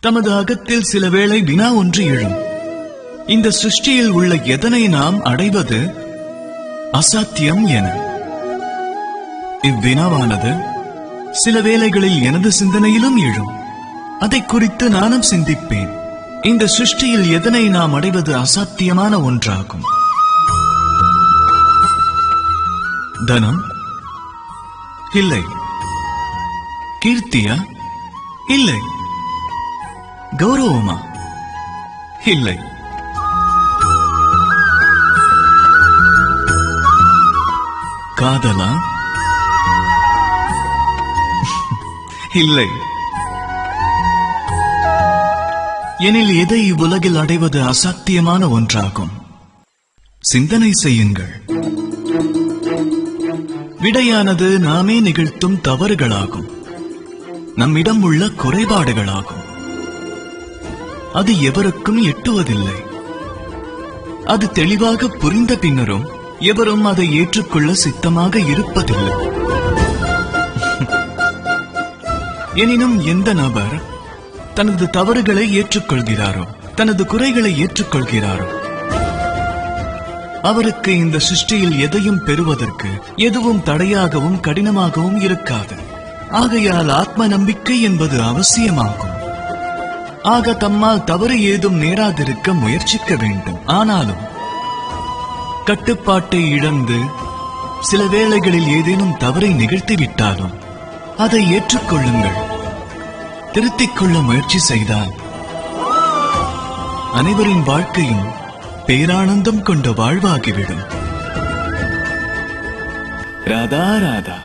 தமது அகத்தில் சில வேளை வினா ஒன்று எழும். இந்த சிருஷ்டியில் உள்ள எதனை நாம் அடைவது அசாத்தியம் என. இவ்வினாவானது சில வேளைகளில் எனது சிந்தனையிலும் எழும். அதை குறித்து நானும் சிந்திப்பேன். இந்த சிருஷ்டியில் எதனை நாம் அடைவது அசாத்தியமான ஒன்றாகும். தனம்? இல்லை. கீர்த்தியா? இல்லை. கௌரவமா? இல்லை. காதலா? இல்லை. எனில் எதை இவ்வுலகில் அடைவது அசாத்தியமான ஒன்றாகும்? சிந்தனை செய்யுங்கள். விடையானது நாமே நிகழ்த்தும் தவறுகளாகும். நம்மிடம் உள்ள குறைபாடுகளாகும். அது எவருக்கும் எட்டுவதில்லை. அது தெளிவாக புரிந்த பின்னரும் எவரும் அதை ஏற்றுக்கொள்ள சித்தமாக இருப்பதில்லை. எனினும் எந்த நபர் தனது தவறுகளை ஏற்றுக்கொள்கிறாரோ தனது குறைகளை ஏற்றுக்கொள்கிறாரோ அவருக்கு இந்த சிருஷ்டியில் எதையும் பெறுவதற்கு எதுவும் தடையாகவும் கடினமாகவும் இருக்காது. ஆகையால் ஆத்ம நம்பிக்கை என்பது அவசியமாகும். ஆக தம்மால் தவறு ஏதும் நேராதிருக்க முயற்சிக்க வேண்டும். ஆனாலும் கட்டுப்பாட்டை இழந்து சில வேளைகளில் ஏதேனும் தவறை நிகழ்த்திவிட்டாலும் அதை ஏற்றுக்கொள்ளுங்கள். திருத்திக் கொள்ள முயற்சி செய்தால் அனைவரின் வாழ்க்கையும் பேரானந்தம் கொண்ட வாழ்வாகிவிடும். ராதா ராதா.